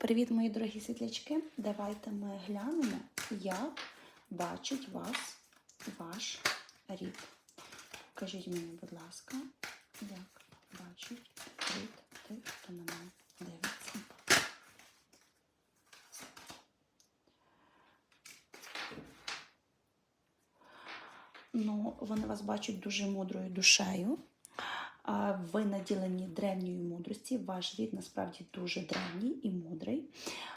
Привіт, мої дорогі світлячки! Давайте ми глянемо, як бачить вас ваш рід. Кажіть мені, будь ласка, як бачить рід тих, хто на мене дивиться. Ну, вони вас бачать дуже мудрою душею. Ви наділені древньої мудрості. Ваш рід насправді дуже древній і мудрий.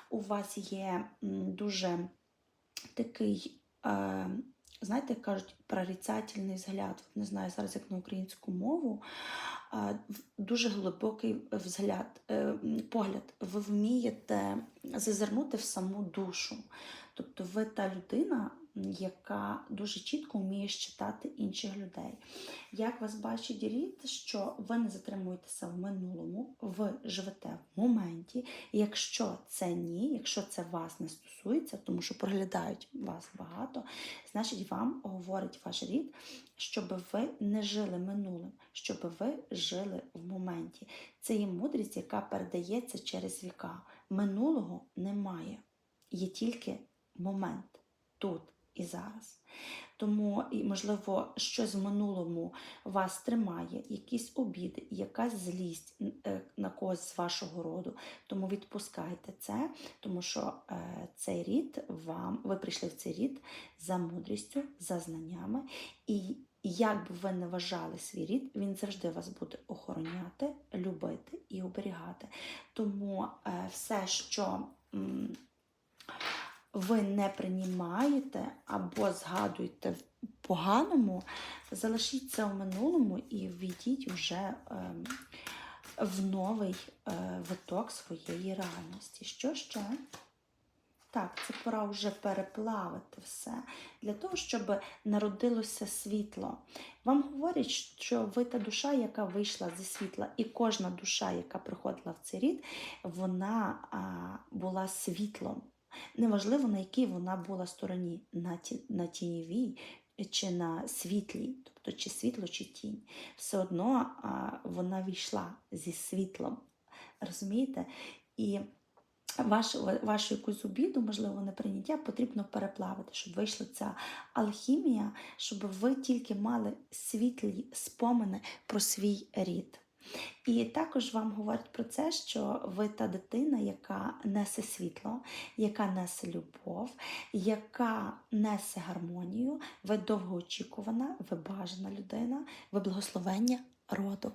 У вас є дуже такий, знаєте, кажуть, прорицательний взгляд. Не знаю зараз, як на українську мову. Дуже глибокий взгляд, е, погляд. Ви вмієте зазирнути в саму душу. Тобто ви та людина, яка дуже чітко вміє читати інших людей. Як вас бачить рід, що ви не затримуєтеся в минулому, ви живете в моменті. Якщо це ні, якщо це вас не стосується, тому що проглядають вас багато, значить вам говорить ваш рід, щоб ви не жили минулим, щоб ви жили в моменті. Це є мудрість, яка передається через віка. Минулого немає, є тільки момент тут і зараз. Тому, можливо, щось в минулому вас тримає, якісь обіди, якась злість е, на когось з вашого роду. Тому відпускайте це, тому що е, цей рід вам, ви прийшли в цей рід за мудрістю, за знаннями. І як би ви не вважали свій рід, він завжди вас буде охороняти, любити і оберігати. Тому е, все, що. Ви не приймаєте або згадуєте в поганому, залишіть це в минулому і ввійдіть вже ем, в новий е, виток своєї реальності. Що ще? Так, це пора вже переплавити все для того, щоб народилося світло. Вам говорять, що ви та душа, яка вийшла зі світла, і кожна душа, яка приходила в цей рід, вона а, була світлом. Неважливо, на якій вона була стороні, на, ті, на тіньовій чи на світлій, тобто чи світло, чи тінь. Все одно а, вона війшла зі світлом. Розумієте? І вашу, вашу якусь обіду, можливо, неприйняття потрібно переплавити, щоб вийшла ця алхімія, щоб ви тільки мали світлі спомини про свій рід. І також вам говорить про це, що ви та дитина, яка несе світло, яка несе любов, яка несе гармонію, ви довгоочікувана, ви бажана людина, ви благословення роду.